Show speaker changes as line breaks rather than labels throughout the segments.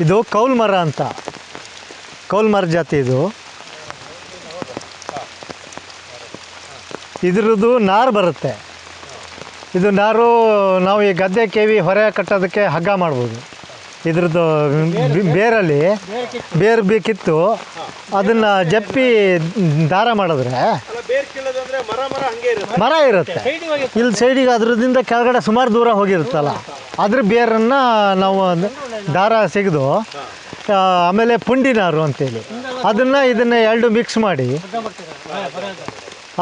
ಇದು ಕೌಲ್ ಮರ ಅಂತ. ಕೌಲ್ ಮರ ಜಾತಿ ಇದು. ಇದ್ರದ್ದು ನಾರು ಬರುತ್ತೆ. ಇದು ನಾರು ನಾವು ಈ ಗದ್ದೆ ಕೇವಿ ಹೊರೆ ಕಟ್ಟೋದಕ್ಕೆ ಹಗ್ಗ ಮಾಡ್ಬೋದು. ಇದ್ರದ್ದು ಬೇರಲ್ಲಿ ಬೇರು ಬೇಕಿತ್ತು ಅದನ್ನು ಜಪ್ಪಿ ದಾರ ಮಾಡಿದ್ರೆ
ಮರ ಇರುತ್ತೆ.
ಇಲ್ಲಿ ಸೈಡಿಗೆ ಅದ್ರದಿಂದ ಕೆಳಗಡೆ ಸುಮಾರು ದೂರ ಹೋಗಿರುತ್ತಲ್ಲ. ಅದ್ರ ಬೇರನ್ನು ನಾವು ದಾರ ಸಿಗದು ಆಮೇಲೆ ಪುಂಡಿನಾರು ಅಂತೇಳಿ. ಅದನ್ನು ಇದನ್ನು ಎರಡು ಮಿಕ್ಸ್ ಮಾಡಿ.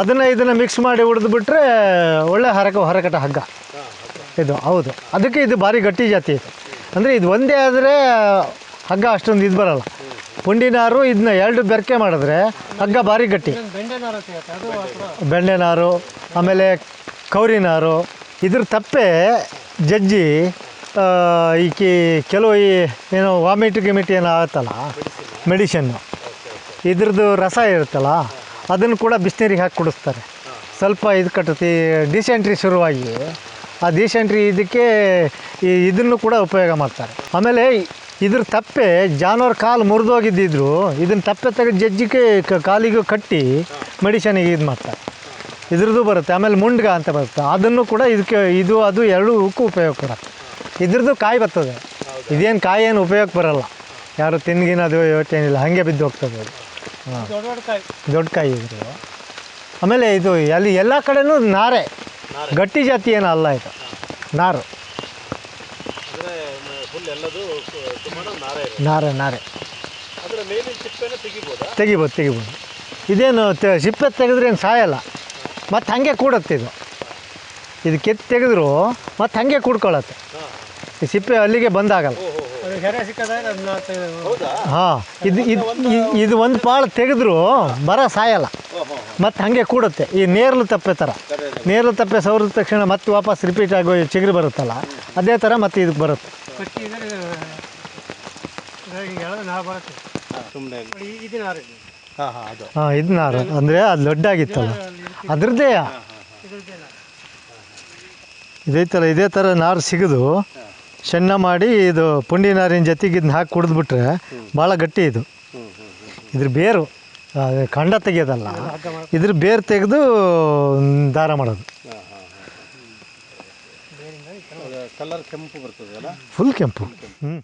ಅದನ್ನು ಇದನ್ನು ಮಿಕ್ಸ್ ಮಾಡಿ ಬಿಟ್ರೆ ಒಳ್ಳೆ ಹರಕ ಹೊರಕಟ ಹಗ್ಗ. ಇದು ಹೌದು. ಅದಕ್ಕೆ ಇದು ಭಾರಿ ಗಟ್ಟಿ ಜಾತಿ ಇದು. ಅಂದರೆ ಇದು ಒಂದೇ ಆದರೆ ಹಗ್ಗ ಅಷ್ಟೊಂದು ಇದು ಬರಲ್ಲ. ಪುಂಡಿ ನಾರು ಇದನ್ನ ಎರಡು ಬೆರಕೆ ಮಾಡಿದ್ರೆ ಹಗ್ಗ ಭಾರಿ ಗಟ್ಟಿ. ಬೆಂಡೆ ನಾರು ಆಮೇಲೆ ಕೌರಿ ನಾರು ಇದ್ರ ತಪ್ಪೆ ಜಜ್ಜಿ ಈಕೆ ಕೆಲವು ಈ ಏನು ವಾಮಿಟ್ ಗಿಮಿಟ್ ಏನೋ ಆಗುತ್ತಲ್ಲ ಮೆಡಿಷನ್ನು, ಇದ್ರದ್ದು ರಸ ಇರುತ್ತಲ್ಲ, ಅದನ್ನು ಕೂಡ ಬಿಸಿನೀರಿಗೆ ಹಾಕಿ ಕುಡಿಸ್ತಾರೆ. ಸ್ವಲ್ಪ ಇದು ಕಟ್ಟುತ್ತೆ, ಡಿಸೆಂಟ್ರಿ ಶುರುವಾಗಿ ಆ ಡಿಸೆಂಟ್ರಿ ಇದಕ್ಕೆ ಈ ಇದನ್ನು ಕೂಡ ಉಪಯೋಗ ಮಾಡ್ತಾರೆ. ಆಮೇಲೆ ಇದ್ರ ತಪ್ಪೆ ಜಾನುವಾರು ಕಾಲು ಮುರಿದೋಗಿದ್ದಿದ್ರು ಇದನ್ನ ತಪ್ಪೆ ತೆಗೆದು ಜಜ್ಜಿಗೆ ಕಾಲಿಗೂ ಕಟ್ಟಿ ಮೆಡಿಷನಿಗೆ ಇದು ಮಾಡ್ತಾರೆ ಇದ್ರದ್ದು ಬರುತ್ತೆ ಆಮೇಲೆ ಮುಂಡ್ಗ ಅಂತ ಬರುತ್ತೆ. ಅದನ್ನು ಕೂಡ ಇದಕ್ಕೆ ಇದು ಅದು ಎರಡೂಕ್ಕೂ ಉಪಯೋಗ ಬರುತ್ತೆ ಇದ್ರದ್ದು ಕಾಯಿ ಬರ್ತದೆ. ಇದೇನು ಕಾಯಿ ಏನು ಉಪಯೋಗ ಬರಲ್ಲ. ಯಾರು ತಿನ್ಗಿನದು ಏನಿಲ್ಲ ಹಾಗೆ ಬಿದ್ದು ಹೋಗ್ತದೆ ಅದು.
ದೊಡ್ಡ ಕಾಯಿ
ದೊಡ್ಡ ಕಾಯಿ ಇದ್ರು ಆಮೇಲೆ ಇದು ಅಲ್ಲಿ ಎಲ್ಲ ಕಡೆನೂ ನಾರೆ. ಗಟ್ಟಿ ಜಾತಿ ಏನೂ ಅಲ್ಲ ಇದು. ನಾರು.
ಫುಲ್ ಎಲ್ಲದು ಸುಮಾರು ನಾರ
ನಾರೆ ನಾರೆ.
ಅದ್ರ ಮೇಲಿನ ಚಿಪ್ಪೆನ ತೆಗಿಬೋದಾ?
ತೆಗಿಬೋದು ತೆಗಿಬೋದು. ಇದೇನು ತೆ ಸಿಪ್ಪೆ ತೆಗೆದ್ರೆ ಏನು ಸಾಯಲ್ಲ. ಮತ್ತು ಹಾಗೆ ಕೂಡತ್ತೆ ಇದು. ಇದು ಕೆತ್ತಿ ತೆಗೆದ್ರು ಮತ್ತು ಹಾಗೆ ಕೂಡ್ಕೊಳ್ಳುತ್ತೆ ಈ ಸಿಪ್ಪೆ ಅಲ್ಲಿಗೆ ಬಂದಾಗಲ್ಲ.
ಹೌದಾ?
ಹಾಂ ಇದು ಇದು ಇದು ಒಂದು ಪಾಳು ತೆಗೆದ್ರು ಬರ ಸಾಯಲ್ಲ. ಮತ್ತು ಹಾಗೆ ಕೂಡುತ್ತೆ. ಈ ನೇರ್ಲು ತಪ್ಪೆ ಥರ ನೇರ್ಲು ತಪ್ಪೆ ಸವರಿದ ತಕ್ಷಣ ಮತ್ತೆ ವಾಪಸ್ ರಿಪೀಟ್ ಆಗೋ ಚಿಗುರು ಬರುತ್ತಲ್ಲ. ಅದೇ ಥರ ಮತ್ತೆ ಇದಕ್ಕೆ ಬರುತ್ತೆ.
ಸುಮ್ಮನೆ ಹಾಂ ಹಾಂ ಅದು.
ಹಾಂ ಇದು ನಾರು. ಅಂದರೆ ಅದು ದೊಡ್ಡಾಗಿತ್ತಲ್ಲ ಅದ್ರದ್ದೇ. ಇದೈತಲ್ಲ ಇದೇ ಥರ ನಾರು ಸಿಗದು. ಸಣ್ಣ ಮಾಡಿ ಇದು ಪುಂಡಿ ನಾರಿನ ಜೊತೆಗೆ ಇದನ್ನ ಹಾಕಿ ಕುಡಿದ್ಬಿಟ್ರೆ ಭಾಳ ಗಟ್ಟಿ ಇದು. ಇದ್ರ ಬೇರು ಕಂಡ ಖಂಡ ತೆಗಿಯೋದಲ್ಲ. ಇದ್ರ ಬೇರು ತೆಗೆದು ದಾರ ಮಾಡೋದು.
ಕಲರ್ ಕೆಂಪು ಬರ್ತದೆ ಅಲ್ಲ?
ಫುಲ್ ಕೆಂಪು. ಹ್ಞೂ